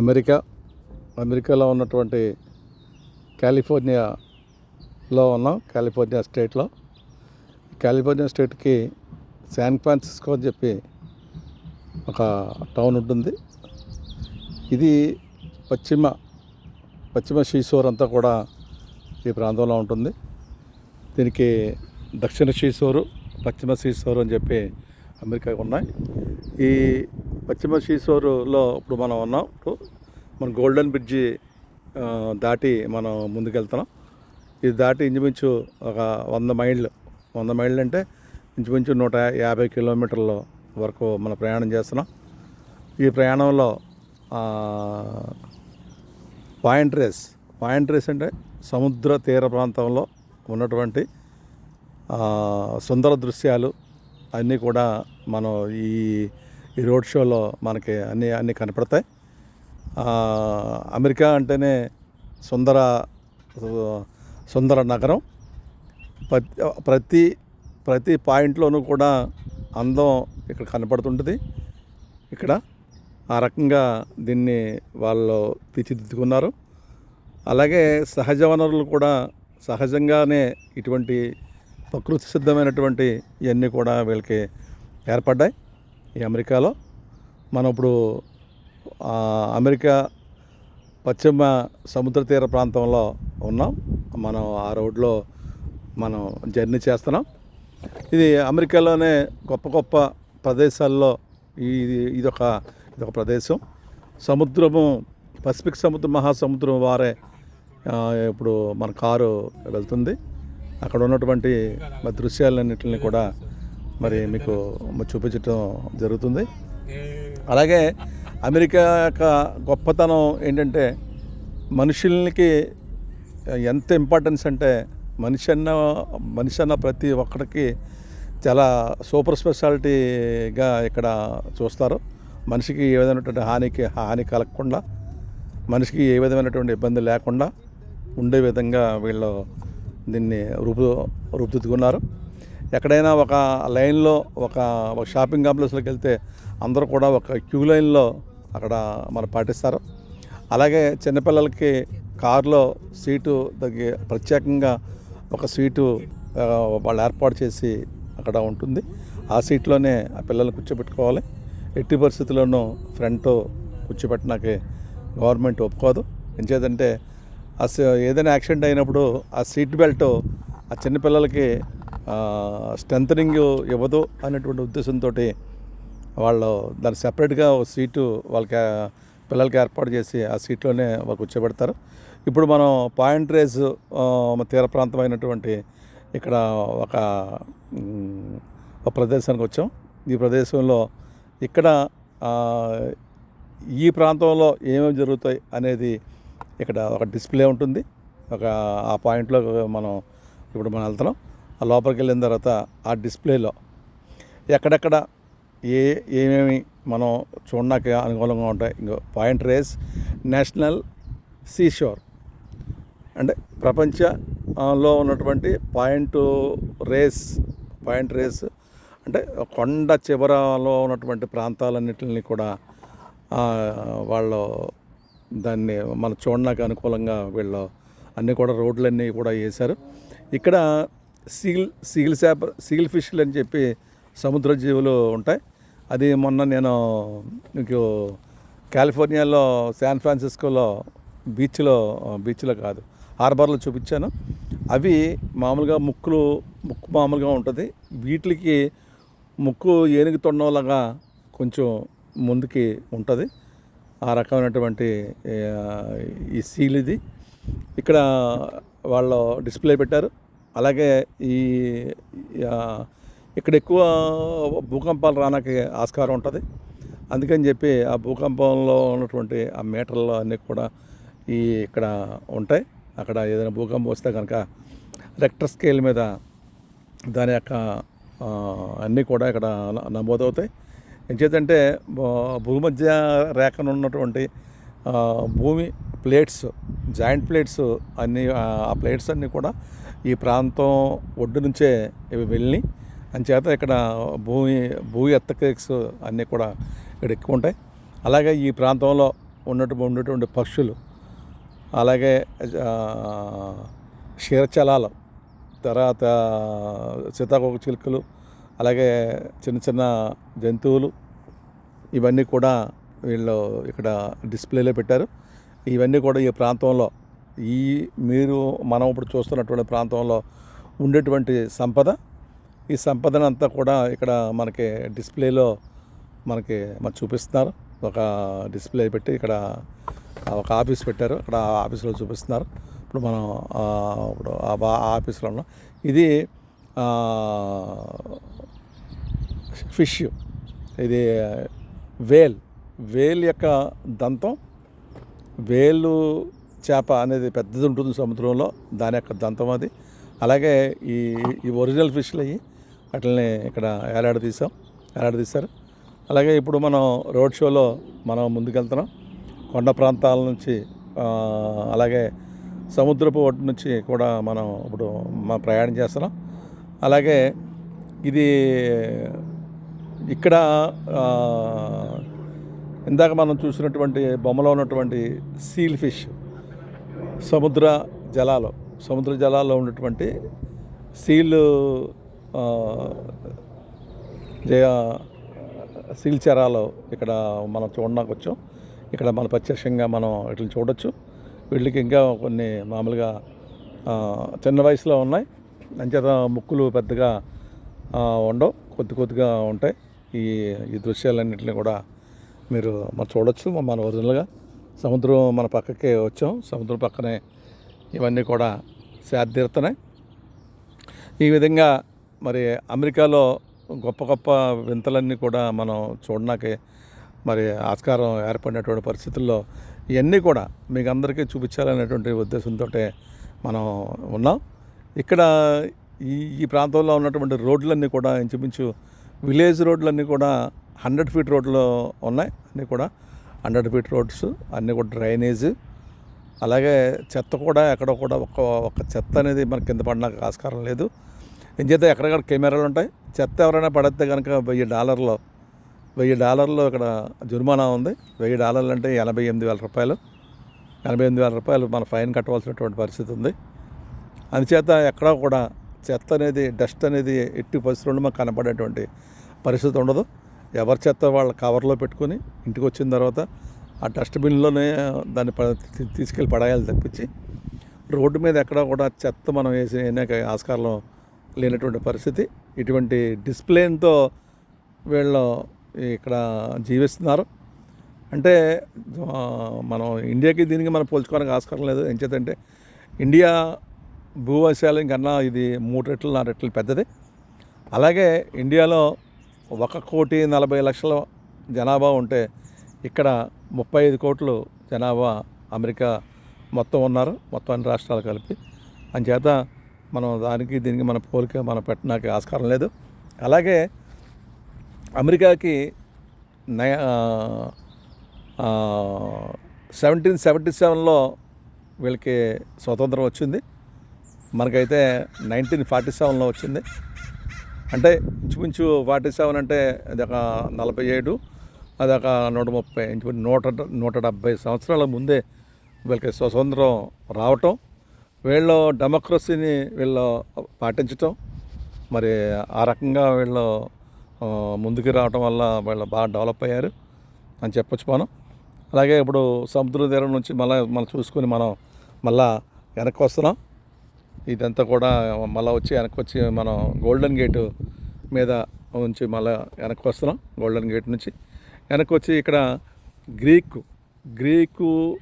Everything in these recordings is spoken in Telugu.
అమెరికా అమెరికాలో ఉన్నటువంటి కాలిఫోర్నియాలో ఉన్నాం కాలిఫోర్నియా స్టేట్లో. కాలిఫోర్నియా స్టేట్కి శాన్ ఫ్రాన్సిస్కో అని చెప్పి ఒక టౌన్ ఉంటుంది. ఇది పశ్చిమ పశ్చిమ షీసోర్ అంతా కూడా ఈ ప్రాంతంలో ఉంటుంది. దీనికి దక్షిణ షీసోరు పశ్చిమ షీసోరు అని చెప్పి అమెరికా ఉన్నాయి. ఈ పశ్చిమ షీషోరులో ఇప్పుడు మనం ఉన్నాం. ఇప్పుడు మన గోల్డెన్ బ్రిడ్జి దాటి మనం ముందుకెళ్తున్నాం. ఇది దాటి ఇంచుమించు ఒక వంద మైళ్ళు. వంద మైళ్ళు అంటే ఇంచుమించు నూట యాభై కిలోమీటర్ల వరకు మనం ప్రయాణం చేస్తున్నాం. ఈ ప్రయాణంలో పాయింట్ రేస్ పాయింట్ రేస్ అంటే సముద్ర తీర ప్రాంతంలో ఉన్నటువంటి సుందర దృశ్యాలు అన్నీ కూడా మనం ఈ ఈ రోడ్ షోలో మనకి అన్నీ అన్నీ కనపడతాయి. అమెరికా అంటేనే సుందర సుందర నగరం. ప్రతి ప్రతి ప్రతి పాయింట్లోనూ కూడా అందం ఇక్కడ కనపడుతుంటుంది. ఇక్కడ ఆ రకంగా దీన్ని వాళ్ళు తీర్చిదిద్దుకున్నారు. అలాగే సహజ వనరులు కూడా సహజంగానే ఇటువంటి ప్రకృతి సిద్ధమైనటువంటి ఇవన్నీ కూడా వీళ్ళకి ఏర్పడ్డాయి. ఈ అమెరికాలో. మనం ఇప్పుడు అమెరికా పశ్చిమ సముద్ర తీర ప్రాంతంలో ఉన్నాం. మనం ఆ రోడ్లో మనం జర్నీ చేస్తున్నాం. ఇది అమెరికాలోనే గొప్ప గొప్ప ప్రదేశాల్లో ఇది ఇదొక ఇదొక ప్రదేశం. సముద్రము పసిఫిక్ సముద్రం మహాసముద్రం వారే ఇప్పుడు మన కారు వెళ్తుంది. అక్కడ ఉన్నటువంటి దృశ్యాలన్నింటిని కూడా మరి మీకు చూపించటం జరుగుతుంది. అలాగే అమెరికా యొక్క గొప్పతనం ఏంటంటే మనుషులకి ఎంత ఇంపార్టెన్స్ అంటే మనిషి అన్న మనిషి అన్న ప్రతి ఒక్కడికి చాలా సూపర్ స్పెషాలిటీగా ఇక్కడ చూస్తారు. మనిషికి ఏ విధమైనటువంటి హానికి హాని కలగకుండా మనిషికి ఏ విధమైనటువంటి ఇబ్బంది లేకుండా ఉండే విధంగా వీళ్ళు దీన్ని రూపు రూపుదిద్దుకున్నారు. ఎక్కడైనా ఒక లైన్లో ఒక ఒక షాపింగ్ కాంప్లెక్స్లోకి వెళ్తే అందరూ కూడా ఒక క్యూ లైన్లో అక్కడ మనం పాటిస్తారు. అలాగే చిన్నపిల్లలకి కారులో సీటు దగ్గర ప్రత్యేకంగా ఒక సీటు వాళ్ళు ఏర్పాటు చేసి అక్కడ ఉంటుంది. ఆ సీట్లోనే ఆ పిల్లల్ని కూర్చోబెట్టుకోవాలి. ఎట్టి పరిస్థితుల్లోనూ ఫ్రంట్ కూర్చోబెట్టడానికి గవర్నమెంట్ ఒప్పుకోదు. ఎంచేదంటే ఆ ఏదైనా యాక్సిడెంట్ అయినప్పుడు ఆ సీట్ బెల్ట్ ఆ చిన్నపిల్లలకి స్ట్రెంథనింగ్ ఇవ్వదు అనేటువంటి ఉద్దేశంతో వాళ్ళు దాన్ని సెపరేట్గా ఒక సీటు వాళ్ళకి పిల్లలకి ఏర్పాటు చేసి ఆ సీట్లోనే వాళ్ళు కూర్చోబెడతారు. ఇప్పుడు మనం పాయింట్ రేస్ తీర ప్రాంతం అయినటువంటి ఇక్కడ ఒక ఒక ప్రదేశానికి వచ్చాం. ఈ ప్రదేశంలో ఇక్కడ ఈ ప్రాంతంలో ఏమేమి జరుగుతాయి అనేది ఇక్కడ ఒక డిస్ప్లే ఉంటుంది. ఒక ఆ పాయింట్లో మనం ఇప్పుడు మనం వెళ్తున్నాం. ఆ లోపలికి వెళ్ళిన తర్వాత ఆ డిస్ప్లేలో ఎక్కడెక్కడ ఏ ఏమేమి మనం చూడడానికి అనుకూలంగా ఉంటాయి. ఇంకో పాయింట్ రేస్ నేషనల్ సీషోర్. అంటే ప్రపంచంలో ఉన్నటువంటి పాయింట్ రేస్ పాయింట్ రేస్ అంటే కొండ చివరలో ఉన్నటువంటి ప్రాంతాలన్నింటిని కూడా వాళ్ళు దాన్ని మనం చూడడానికి అనుకూలంగా వీళ్ళు అన్నీ కూడా రోడ్లన్నీ కూడా వేశారు. ఇక్కడ సీల్ సీల్ చేప సీల్ ఫిష్లు అని చెప్పి సముద్ర జీవులు ఉంటాయి. అది మొన్న నేను మీకు కాలిఫోర్నియాలో శాన్ ఫ్రాన్సిస్కోలో బీచ్లో బీచ్లో కాదు హార్బర్లో చూపించాను. అవి మామూలుగా ముక్కులు ముక్కు మామూలుగా ఉంటుంది. వీటికి ముక్కు ఏనుగు తొండంలాగా కొంచెం ముందుకి ఉంటుంది. ఆ రకమైనటువంటి ఈ సీల్ ఇది. ఇక్కడ వాళ్ళు డిస్ప్లే పెట్టారు. అలాగే ఈ ఇక్కడ ఎక్కువ భూకంపాలు రానకి ఆస్కారం ఉంటుంది. అందుకని చెప్పి ఆ భూకంపంలో ఉన్నటువంటి ఆ మీటర్లు అన్నీ కూడా ఈ ఇక్కడ ఉంటాయి. అక్కడ ఏదైనా భూకంపం వస్తే కనుక రెక్టర్ స్కేల్ మీద దాని యొక్క అన్నీ కూడా ఇక్కడ నమోదవుతాయి. ఎంచేతంటే భూమధ్య రేఖను ఉన్నటువంటి భూమి ప్లేట్స్ జాయింట్ ప్లేట్స్ అన్నీ ఆ ప్లేట్స్ అన్నీ కూడా ఈ ప్రాంతం ఒడ్డు నుంచే ఇవి వెళ్ళి అంచేత ఇక్కడ భూమి భూ ఎత్తకేక్స్ అన్నీ కూడా ఇక్కడ ఎక్కువ ఉంటాయి. అలాగే ఈ ప్రాంతంలో ఉన్నట్టు ఉన్నటువంటి పక్షులు అలాగే క్షీరచలాలు తర్వాత సీతాకోక చిలుకలు అలాగే చిన్న చిన్న జంతువులు ఇవన్నీ కూడా వీళ్ళు ఇక్కడ డిస్ప్లేలో పెట్టారు. ఇవన్నీ కూడా ఈ ప్రాంతంలో ఈ మీరు మనం ఇప్పుడు చూస్తున్నటువంటి ప్రాంతంలో ఉండేటువంటి సంపద ఈ సంపదనంతా కూడా ఇక్కడ మనకి డిస్ప్లేలో మనకి మరి చూపిస్తున్నారు. ఒక డిస్ప్లే పెట్టి ఇక్కడ ఒక ఆఫీస్ పెట్టారు. అక్కడ ఆ ఆఫీస్లో చూపిస్తున్నారు. ఇప్పుడు మనం ఇప్పుడు ఆ ఆఫీస్లో ఉన్నాం. ఇది ఫిష్ ఇది వేల్ వేల్ యొక్క దంతం వేలు చేప అనేది పెద్దది ఉంటుంది సముద్రంలో దాని యొక్క దంతం అది. అలాగే ఈ ఈ ఒరిజినల్ ఫిష్లు అయ్యి వాటిని ఇక్కడ ఏలాడదీసాం ఏలాడదీశారు అలాగే ఇప్పుడు మనం రోడ్ షోలో మనం ముందుకెళ్తున్నాం. కొండ ప్రాంతాల నుంచి అలాగే సముద్రపు ఒడ్డు నుంచి కూడా మనం ఇప్పుడు మా ప్రయాణం చేస్తున్నాం. అలాగే ఇది ఇక్కడ ఇందాక మనం చూసినటువంటి బొమ్మలో ఉన్నటువంటి సీల్ ఫిష్. సముద్ర జలాలు సముద్ర జలాల్లో ఉన్నటువంటి సీల్ జయ సీల్ చరాలు ఇక్కడ మనం చూడడానికి వచ్చాం ఇక్కడ మన ప్రత్యక్షంగా మనం వీటిని చూడొచ్చు. వీళ్ళకి ఇంకా కొన్ని మామూలుగా చిన్న వయసులో ఉన్నాయి. అంచేత ముక్కులు పెద్దగా ఉండవు. కొద్ది కొద్దిగా ఉంటాయి. ఈ ఈ దృశ్యాలన్నింటినీ కూడా మీరు మనం చూడొచ్చు. మన ఒరిజినల్గా సముద్రం మన పక్కకే వచ్చాం. సముద్రం పక్కనే ఇవన్నీ కూడా సేదతీరుతున్నాయి ఈ విధంగా మరి అమెరికాలో గొప్ప గొప్ప వింతలన్నీ కూడా మనం చూడడానికి మరి ఆస్కారం ఏర్పడినటువంటి పరిస్థితుల్లో ఇవన్నీ కూడా మీకు అందరికీ చూపించాలనేటువంటి ఉద్దేశంతో మనం ఉన్నాం. ఇక్కడ ఈ ఈ ప్రాంతంలో ఉన్నటువంటి రోడ్లన్నీ కూడా ఇంచుమించు విలేజ్ రోడ్లన్నీ కూడా హండ్రెడ్ ఫీట్ రోడ్లు ఉన్నాయి. అన్నీ కూడా హండ్రెడ్ ఫీట్ రోడ్స్ అన్నీ కూడా డ్రైనేజ్. అలాగే చెత్త కూడా ఎక్కడ కూడా ఒక ఒక్క చెత్త అనేది మన కింద పడడానికి ఆస్కారం లేదు. ఏం చేస్తే ఎక్కడెక్కడ కెమెరాలు ఉంటాయి? చెత్త ఎవరైనా పడితే కనుక వెయ్యి డాలర్లో వెయ్యి డాలర్లో ఇక్కడ జుర్మానా ఉంది. వెయ్యి డాలర్లు అంటే ఎనభై ఎనిమిది వేల రూపాయలు. ఎనభై ఎనిమిది వేల రూపాయలు మన ఫైన్ కట్టవలసినటువంటి పరిస్థితి ఉంది. అందుచేత ఎక్కడ కూడా చెత్త అనేది డస్ట్ అనేది ఎట్టి పరిస్థితుల్లో మనకు కనపడేటువంటి పరిస్థితి ఉండదు. ఎవరి చెత్త వాళ్ళ కవర్లో పెట్టుకొని ఇంటికి వచ్చిన తర్వాత ఆ డస్ట్బిన్లోనే దాన్ని తీసుకెళ్ళి పడేయాలి తప్పించి రోడ్డు మీద ఎక్కడ కూడా చెత్త మనం వేసి అనేక ఆస్కారం లేనటువంటి పరిస్థితి. ఇటువంటి డిస్ప్లేన్తో వీళ్ళు ఇక్కడ జీవిస్తున్నారు. అంటే మనం ఇండియాకి దీనికి మనం పోల్చుకోవడానికి ఆస్కారం లేదు. ఎంచేతంటే ఇండియా భూవశాలం కన్నా ఇది మూడు రెట్లు నాలుగు రెట్లు పెద్దది. అలాగే ఇండియాలో ఒక కోటి నలభై లక్షల జనాభా ఉంటే ఇక్కడ ముప్పై ఐదు కోట్లు జనాభా అమెరికా మొత్తం ఉన్నారు మొత్తం అన్ని రాష్ట్రాలు కలిపి. అంచేత మనం దానికి దీనికి మన పోలిక మనం పెట్టడానికి ఆస్కారం లేదు. అలాగే అమెరికాకి సెవెంటీన్ సెవెంటీ సెవెన్లో వీళ్ళకి స్వతంత్రం వచ్చింది. మనకైతే నైన్టీన్ ఫార్టీ సెవెన్లో వచ్చింది. అంటే ఇంచుమించు ఫార్టీ సెవెన్ అంటే అది ఒక నలభై ఏడు అది ఒక నూట ముప్పై ఇంచుమించు నూట నూట డెబ్భై సంవత్సరాల ముందే వీళ్ళకి స్వతంత్రం రావటం వీళ్ళు డెమోక్రసీని వీళ్ళు పాటించటం మరి ఆ రకంగా వీళ్ళు ముందుకు రావటం వల్ల వీళ్ళు బాగా డెవలప్ అయ్యారు అని చెప్పొచ్చు మనం. అలాగే ఇప్పుడు సముద్ర తీరం నుంచి మళ్ళీ మనం చూసుకొని మనం మళ్ళా వెనక్కి వస్తున్నాం. ఇదంతా కూడా మళ్ళీ వచ్చి వెనక్కి వచ్చి మనం గోల్డెన్ గేటు మీద ఉంచి మళ్ళీ వెనక్కి వస్తున్నాం గోల్డెన్ గేట్ నుంచి. వెనక్కి వచ్చి ఇక్కడ గ్రీకు గ్రీకు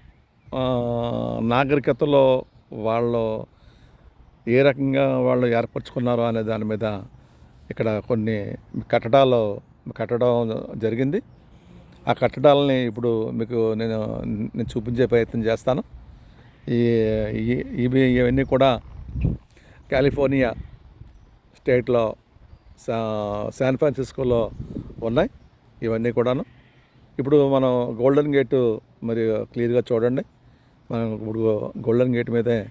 నాగరికతలో వాళ్ళు ఏ రకంగా వాళ్ళు ఏర్పరచుకున్నారో అనే దాని మీద ఇక్కడ కొన్ని కట్టడాలు కట్టడం జరిగింది. ఆ కట్టడాలని ఇప్పుడు మీకు నేను నేను చూపించే ప్రయత్నం చేస్తాను. ఈ- ఇవి ఇవన్నీ కూడా కాలిఫోర్నియా స్టేట్లో సా శాన్ ఫ్రాన్సిస్కోలో ఉన్నాయి. ఇవన్నీ కూడాను. ఇప్పుడు మనం గోల్డెన్ గేటు మరి క్లియర్గా చూడండి. మనం ఇప్పుడు గోల్డెన్ గేట్ మీదే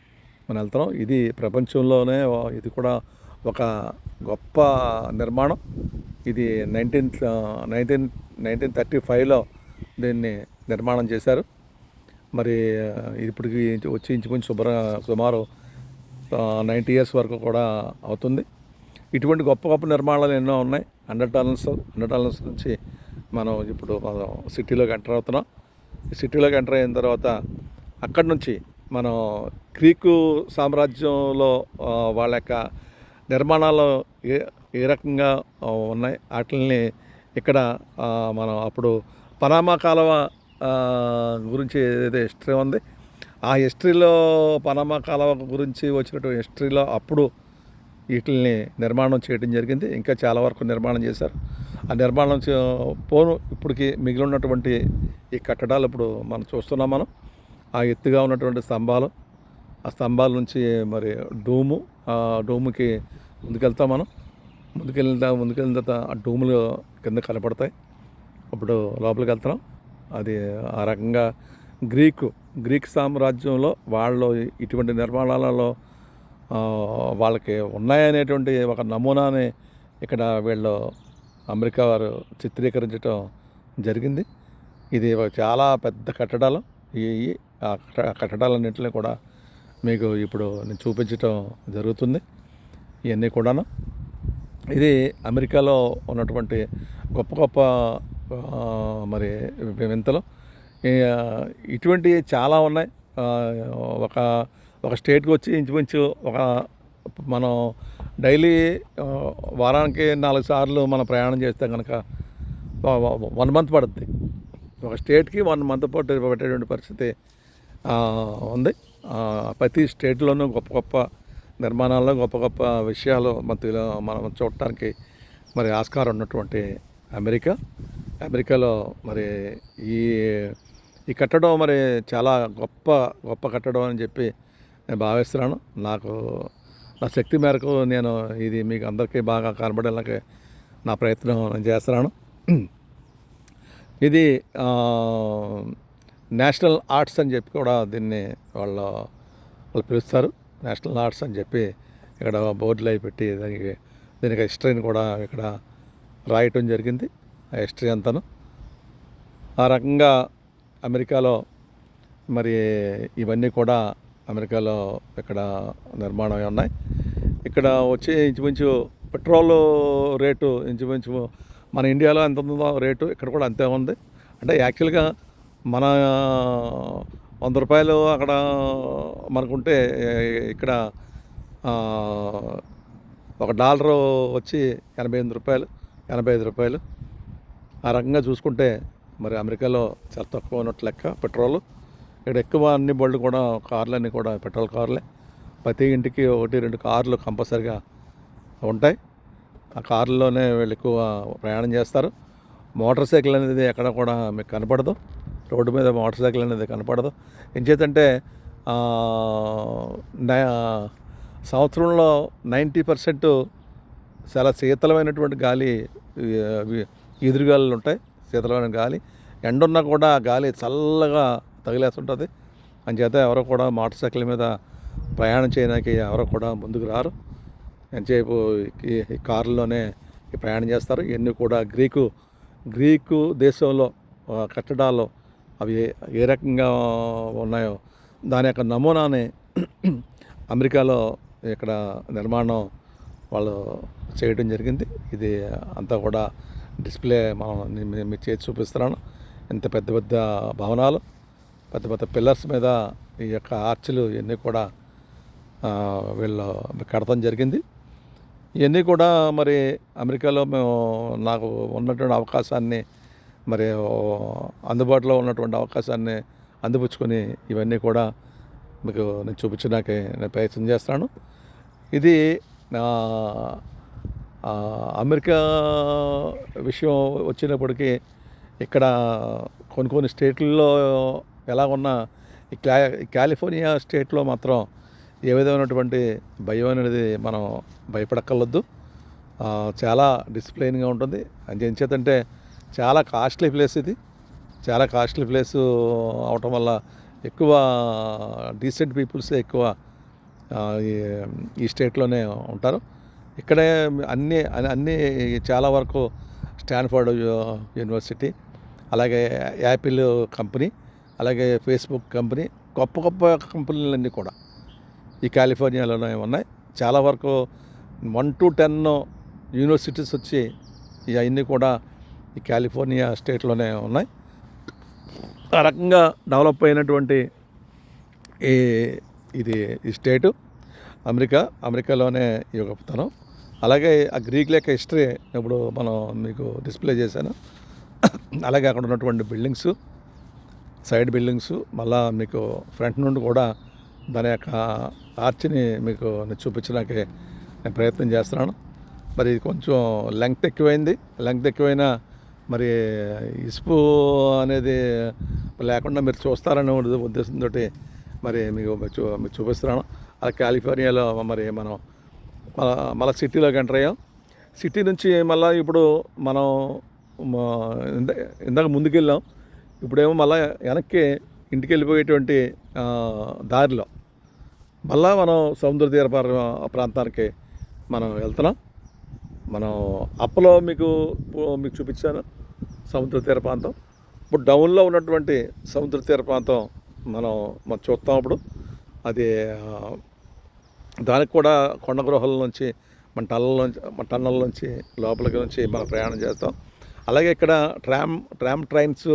మనం వెళ్తున్నాం. ఇది ప్రపంచంలోనే ఇది కూడా ఒక గొప్ప నిర్మాణం. ఇది నైన్టీన్ నైన్టీన్ నైన్టీన్ థర్టీ ఫైవ్లో దీన్ని నిర్మాణం చేశారు. మరి ఇప్పటికి వచ్చి ఇంచుమించు శుభ్ర సుమారు నైంటీ ఇయర్స్ వరకు కూడా అవుతుంది. ఇటువంటి గొప్ప గొప్ప నిర్మాణాలు ఎన్నో ఉన్నాయి. అండర్ టనల్స్ అండర్ టనల్స్ నుంచి మనం ఇప్పుడు మనం సిటీలోకి ఎంటర్ అవుతున్నాం. ఈ సిటీలోకి ఎంటర్ అయిన తర్వాత అక్కడి నుంచి మనం గ్రీకు సామ్రాజ్యంలో వాళ్ళ యొక్క నిర్మాణాలు ఏ ఏ రకంగా ఉన్నాయి. వాటిని ఇక్కడ మనం అప్పుడు పనామా కాలువ గురించి ఏదైతే హిస్టరీ ఉంది ఆ హిస్టరీలో పనామా కాలవ గురించి వచ్చినటువంటి హిస్టరీలో అప్పుడు వీటిని నిర్మాణం చేయడం జరిగింది. ఇంకా చాలా వరకు నిర్మాణం చేశారు. ఆ నిర్మాణం చే- పోను ఇప్పటికి మిగిలి ఉన్నటువంటి ఈ కట్టడాలు ఇప్పుడు మనం చూస్తున్నాం మనం. ఆ ఎత్తుగా ఉన్నటువంటి స్తంభాలు ఆ స్తంభాల నుంచి మరి డూము ఆ డూముకి ముందుకెళ్తాం మనం. ముందుకెళ్తా ముందుకెళ్ళిన తర్వాత ఆ డూములు కింద కనపడతాయి. అప్పుడు లోపలికి వెళ్తున్నాం. అది ఆ రకంగా గ్రీకు గ్రీక్ సామ్రాజ్యంలో వాళ్ళు ఇటువంటి నిర్మాణాలలో వాళ్ళకి ఉన్నాయనేటువంటి ఒక నమూనాని ఇక్కడ వీళ్ళు అమెరికా వారు చిత్రీకరించడం జరిగింది. ఇది చాలా పెద్ద కట్టడాలు. ఈ ఆ కట్టడాలన్నింటినీ కూడా మీకు ఇప్పుడు నేను చూపించటం జరుగుతుంది. ఇవన్నీ కూడాను. ఇది అమెరికాలో ఉన్నటువంటి గొప్ప గొప్ప మరి వింతలు ఇటువంటివి చాలా ఉన్నాయి. ఒక ఒక స్టేట్కి వచ్చి ఇంచుమించు ఒక మనం డైలీ వారానికి నాలుగు సార్లు మనం ప్రయాణం చేస్తే కనుక వన్ మంత్ పడుతుంది ఒక స్టేట్కి వన్ మంత్ పాటు పెట్టేటువంటి పరిస్థితి ఉంది. ప్రతి స్టేట్లోనూ గొప్ప గొప్ప నిర్మాణాల్లో గొప్ప గొప్ప విషయాలు మధ్యలో మనం చూడటానికి మరి ఆస్కారం ఉన్నటువంటి అమెరికా. అమెరికాలో మరి ఈ ఈ కట్టడం మరి చాలా గొప్ప గొప్ప కట్టడం అని చెప్పి నేను భావిస్తున్నాను. నాకు నా శక్తి మేరకు నేను ఇది మీకు అందరికీ బాగా కనబడేలాగే నా ప్రయత్నం నేను చేస్తున్నాను. ఇది నేషనల్ ఆర్ట్స్ అని చెప్పి కూడా దీన్ని వాళ్ళు వాళ్ళు పిలుస్తారు. నేషనల్ ఆర్ట్స్ అని చెప్పి ఇక్కడ బోర్డులు అవి పెట్టి దానికి దీనికి హిస్టరీని కూడా ఇక్కడ రాయటం జరిగింది ఆ హిస్టరీ అంతాను. ఆ రకంగా అమెరికాలో మరి ఇవన్నీ కూడా అమెరికాలో ఇక్కడ నిర్మాణం అయి ఉన్నాయి. ఇక్కడ వచ్చి ఇంచుమించు పెట్రోల్ రేటు ఇంచుమించు మన ఇండియాలో ఎంత ఉందో రేటు ఇక్కడ కూడా అంతే ఉంది. అంటే యాక్చువల్గా మన వంద రూపాయలు అక్కడ మనకుంటే ఇక్కడ ఒక డాలరు వచ్చి ఎనభై ఎనిమిది రూపాయలు ఎనభై ఐదు రూపాయలు. ఆ రకంగా చూసుకుంటే మరి అమెరికాలో చాలా తక్కువ ఉన్నట్టు లెక్క పెట్రోల్. ఇక్కడ ఎక్కువ అన్ని బళ్ళు కూడా కార్లు అన్నీ కూడా పెట్రోల్ కార్లే. ప్రతి ఇంటికి ఒకటి రెండు కార్లు కంపల్సరిగా ఉంటాయి. ఆ కార్లోనే వీళ్ళు ఎక్కువ ప్రయాణం చేస్తారు. మోటార్ సైకిల్ అనేది ఎక్కడ కూడా మీకు కనపడదు. రోడ్డు మీద మోటార్ సైకిల్ అనేది కనపడదు. ఎంచేతంటే సంవత్సరంలో నైంటీ పర్సెంట్ చాలా శీతలమైనటువంటి గాలి ఎదురుగాలు ఉంటాయి. శీతలమైన గాలి. ఎండ ఉన్నా కూడా గాలి చల్లగా తగిలేస్తుంటుంది. అంచేత ఎవరు కూడా మోటార్ సైకిల్ మీద ప్రయాణం చేయడానికి ఎవరు కూడా ముందుకు రారు. ఎంతసేపు ఈ కారులోనే ప్రయాణం చేస్తారు. ఇవన్నీ కూడా గ్రీకు గ్రీకు దేశంలో కట్టడాలు అవి ఏ- ఏ రకంగా ఉన్నాయో దాని యొక్క నమూనాని అమెరికాలో ఇక్కడ నిర్మాణం వాళ్ళు చేయడం జరిగింది. ఇది అంతా కూడా డిస్ప్లే మనం మీ- చేసి చేతి చూపిస్తున్నాను. ఇంత పెద్ద పెద్ద భవనాలు పెద్ద పెద్ద పిల్లర్స్ మీద ఈ యొక్క ఆర్చిలు ఇవన్నీ కూడా వీళ్ళు కడతం జరిగింది. ఇవన్నీ కూడా మరి అమెరికాలో మేము నాకు ఉన్నటువంటి అవకాశాన్ని మరి అందుబాటులో ఉన్నటువంటి అవకాశాన్ని అందిపుచ్చుకొని ఇవన్నీ కూడా మీకు నేను చూపించడానికి నేను ప్రయత్నం చేస్తాను. ఇది నా అమెరికా విషయం వచ్చినప్పటికీ ఇక్కడ కొన్ని కొన్ని స్టేట్లలో ఎలా ఉన్నా ఈ క్లా కాలిఫోర్నియా స్టేట్లో మాత్రం ఏ విధమైనటువంటి భయం అనేది మనం భయపడక్కర్లొద్దు. చాలా డిసిప్లైన్గా ఉంటుంది. అది ఏం చేతంటే చాలా కాస్ట్లీ ప్లేస్ ఇది. చాలా కాస్ట్లీ ప్లేస్ అవటం వల్ల ఎక్కువ డీసెంట్ పీపుల్సే ఎక్కువ ఈ స్టేట్లోనే ఉంటారు. ఇక్కడే అన్ని అన్ని చాలా వరకు స్టాన్ఫర్డ్ యూనివర్సిటీ అలాగే యాపిల్ కంపెనీ అలాగే ఫేస్బుక్ కంపెనీ గొప్ప గొప్ప కంపెనీలన్నీ కూడా ఈ కాలిఫోర్నియాలోనే ఉన్నాయి. చాలా వరకు వన్ టు టెన్ యూనివర్సిటీస్ వచ్చి ఇవన్నీ కూడా ఈ కాలిఫోర్నియా స్టేట్లోనే ఉన్నాయి. ఆ రకంగా డెవలప్ అయినటువంటి ఈ ఇది ఈ స్టేటు. అమెరికా అమెరికాలోనే ఈ గొప్పతనం అలాగే ఆ గ్రీక్ లేక హిస్టరీ ఇప్పుడు మనం మీకు డిస్ప్లే చేశాను. అలాగే అక్కడ ఉన్నటువంటి బిల్డింగ్స్ సైడ్ బిల్డింగ్స్ మళ్ళా మీకు ఫ్రంట్ నుండి కూడా దాని యొక్క ఆర్చిని మీకు నేను చూపించడానికి నేను ప్రయత్నం చేస్తున్నాను. మరి ఇది కొంచెం లెంగ్త్ ఎక్కువైంది. లెంగ్త్ ఎక్కువైనా మరి ఇసుపు అనేది లేకుండా మీరు చూస్తారనే ఉద్దేశంతో మరి మీకు చూ మీకు చూపిస్తున్నాను. అలా కాలిఫోర్నియాలో మరి మనం మళ్ళీ సిటీలోకి ఎంటర్ అయ్యాం. సిటీ నుంచి మళ్ళీ ఇప్పుడు మనం ఇంద- ఇందాక ముందుకెళ్ళాం. ఇప్పుడేమో మళ్ళీ వెనక్కి ఇంటికి వెళ్ళిపోయేటువంటి దారిలో మళ్ళా మనం సముద్ర తీర ప్రాంతానికి మనం వెళ్తున్నాం. మనం అప్పలో మీకు మీకు చూపించాను సముద్ర తీర ప్రాంతం. ఇప్పుడు డౌన్లో ఉన్నటువంటి సముద్ర తీర ప్రాంతం మనం మనం చూస్తాం అప్పుడు అది దానికి కూడా కొండ గృహాల నుంచి మన టన్నల్లోంచి నుంచి మన టన్నల నుంచి లోపలికి నుంచి మనం ప్రయాణం చేస్తాం. అలాగే ఇక్కడ ట్రామ్ ట్రామ్ ట్రైన్స్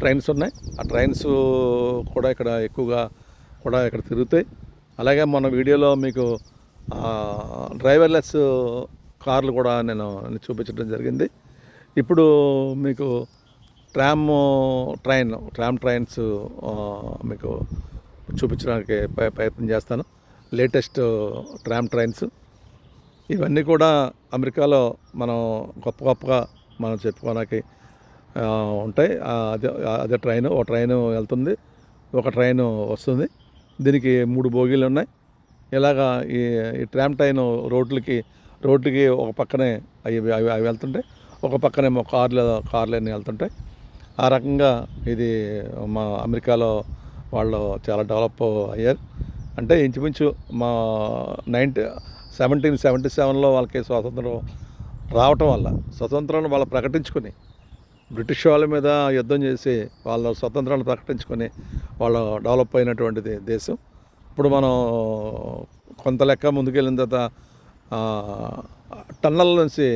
ట్రైన్స్ ఉన్నాయి. ఆ ట్రైన్స్ కూడా ఇక్కడ ఎక్కువగా కూడా ఇక్కడ తిరుగుతాయి. అలాగే మన వీడియోలో మీకు డ్రైవర్లెస్ కార్లు కూడా నేను చూపించడం జరిగింది. ఇప్పుడు మీకు ట్రామ్ ట్రైన్ ట్రామ్ ట్రైన్స్ మీకు చూపించడానికి ప్రయ- ప్రయత్నం చేస్తాను. Latest tram trains. ఇవన్నీ కూడా అమెరికాలో మనం గొప్ప గొప్పగా మనం చెప్పుకోవడానికి ఉంటాయి. అదే అదే ట్రైన్ ఒక ట్రైన్ వెళ్తుంది ఒక ట్రైన్ వస్తుంది. దీనికి మూడు బోగీలు ఉన్నాయి. ఇలాగా ఈ ఈ ట్రామ్ ట్రైన్ రోడ్లకి రోడ్డుకి ఒక పక్కనే అవి అవి అవి వెళ్తుంటాయి. ఒక పక్కనేమో కార్లు కార్లు వెళ్తుంటాయి. ఆ రకంగా ఇది మా అమెరికాలో వాళ్ళు చాలా డెవలప్ అయ్యారు. అంటే ఇంచుమించు మా నైన్టీ సెవెంటీన్ సెవెంటీ సెవెన్లో వాళ్ళకి స్వాతంత్రం రావటం వల్ల స్వతంత్రాన్ని వాళ్ళు ప్రకటించుకుని బ్రిటిష్ వాళ్ళ మీద యుద్ధం చేసి వాళ్ళ స్వతంత్రాన్ని ప్రకటించుకొని వాళ్ళు డెవలప్ అయినటువంటిది దేశం. ఇప్పుడు మనం కొంత లెక్క ముందుకెళ్ళిన తర్వాత ఆ, టన్నల్ నుంచి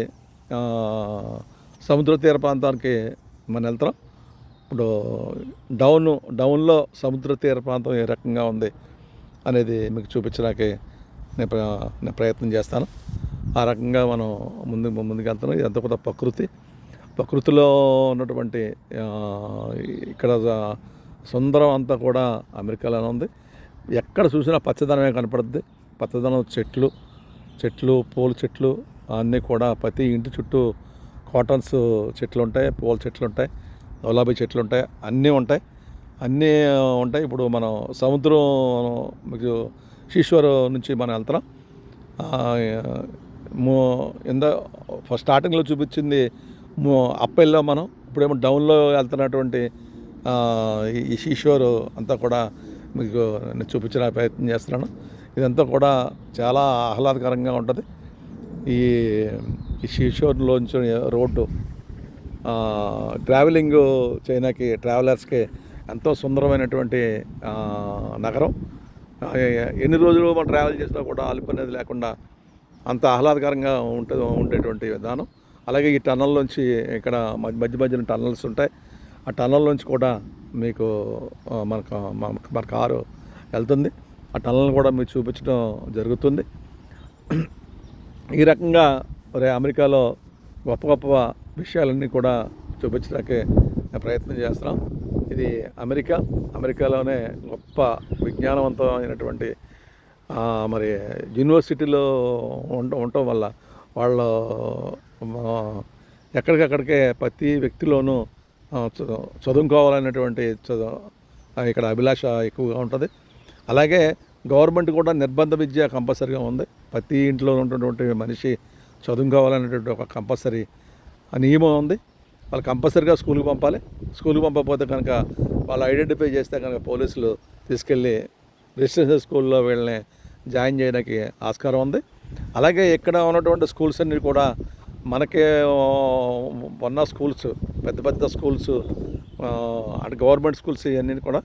సముద్ర తీర ప్రాంతానికి మనం వెళ్తాం ఇప్పుడు డౌన్ డౌన్లో సముద్ర తీర ప్రాంతం ఏ రకంగా ఉంది అనేది మీకు చూపించడానికి నేను నేను ప్రయత్నం చేస్తాను. ఆ రకంగా మనం ముందు ముందుకు వెళ్తున్నాం. ఇదంతా కూడా ప్రకృతి. ప్రకృతిలో ఉన్నటువంటి ఇక్కడ సుందరం అంతా కూడా అమెరికాలోనే ఉంది. ఎక్కడ చూసినా పచ్చదనమే కనపడుద్ది. పచ్చదనం చెట్లు చెట్లు పూల చెట్లు అన్నీ కూడా ప్రతి ఇంటి చుట్టూ కాటన్స్ చెట్లు ఉంటాయి పూల చెట్లు ఉంటాయి గులాబీ చెట్లు ఉంటాయి అన్నీ ఉంటాయి. అన్నీ ఉంటాయి. ఇప్పుడు మనం సముద్రం మీకు శీశ్వర్ నుంచి మనం వెళ్తున్నాం. ఎంత ఫస్ట్ స్టార్టింగ్లో చూపించింది అప్పెల్లో మనం ఇప్పుడేమో డౌన్లో వెళ్తున్నటువంటి ఈ- ఈ అంతా కూడా మీకు నేను చూపించడానికి ప్రయత్నం చేస్తున్నాను. ఇదంతా కూడా చాలా ఆహ్లాదకరంగా ఉంటుంది. ఈ ఈ శీశ్వర్లోంచి రోడ్డు ట్రావెలింగ్ చైనాకి ట్రావెలర్స్కి ఎంతో సుందరమైనటువంటి నగరం. ఎన్ని రోజులు మనం ట్రావెల్ చేసినా కూడా అలుపు అనేది లేకుండా అంత ఆహ్లాదకరంగా ఉంటుంది ఉండేటువంటి విధానం. అలాగే ఈ టన్నల్లోంచి ఇక్కడ మధ్య మధ్య మధ్యన టన్నల్స్ ఉంటాయి. ఆ టన్నల్లోంచి కూడా మీకు మనకు మన కారు వెళ్తుంది. ఆ టన్నల్ని కూడా మీకు చూపించడం జరుగుతుంది. ఈ రకంగా మరి అమెరికాలో గొప్ప గొప్ప విషయాలన్నీ కూడా చూపించడానికి ప్రయత్నం చేస్తున్నాం. ఇది అమెరికా. అమెరికాలోనే గొప్ప విజ్ఞానవంతమైనటువంటి మరి యూనివర్సిటీలో ఉండ ఉండటం వల్ల వాళ్ళు ఎక్కడికక్కడికే ప్రతి వ్యక్తిలోనూ చదువుకోవాలనేటువంటి చదువు ఇక్కడ అభిలాష ఎక్కువగా ఉంటుంది. అలాగే గవర్నమెంట్ కూడా నిర్బంధ విద్య కంపల్సరీగా ఉంది. ప్రతి ఇంట్లో ఉన్నటువంటి మనిషి చదువుకోవాలనేటువంటి ఒక కంపల్సరీ ఆ నియమం ఉంది. వాళ్ళు కంపల్సరీగా స్కూల్కి పంపాలి. స్కూల్కి పంపకపోతే కనుక వాళ్ళు ఐడెంటిఫై చేస్తే కనుక పోలీసులు తీసుకెళ్ళి రెసిడెన్షియల్ స్కూల్లో వీళ్ళని జాయిన్ చేయడానికి ఆస్కారం ఉంది. అలాగే ఇక్కడ ఉన్నటువంటి స్కూల్స్ అన్ని కూడా మనకి ఉన్న స్కూల్స్ పెద్ద పెద్ద స్కూల్స్ అంటే గవర్నమెంట్ స్కూల్స్ ఇవన్నీ కూడా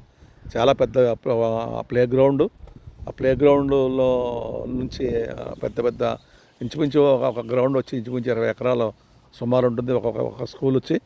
చాలా పెద్ద ప్లే గ్రౌండ్ ఆ ప్లే గ్రౌండ్లో నుంచి పెద్ద పెద్ద ఇంచుమించు ఒక గ్రౌండ్ వచ్చి ఇంచుమించు ఇరవై ఎకరాలు సుమారు ఉంటుంది ఒక ఒక స్కూల్ వచ్చి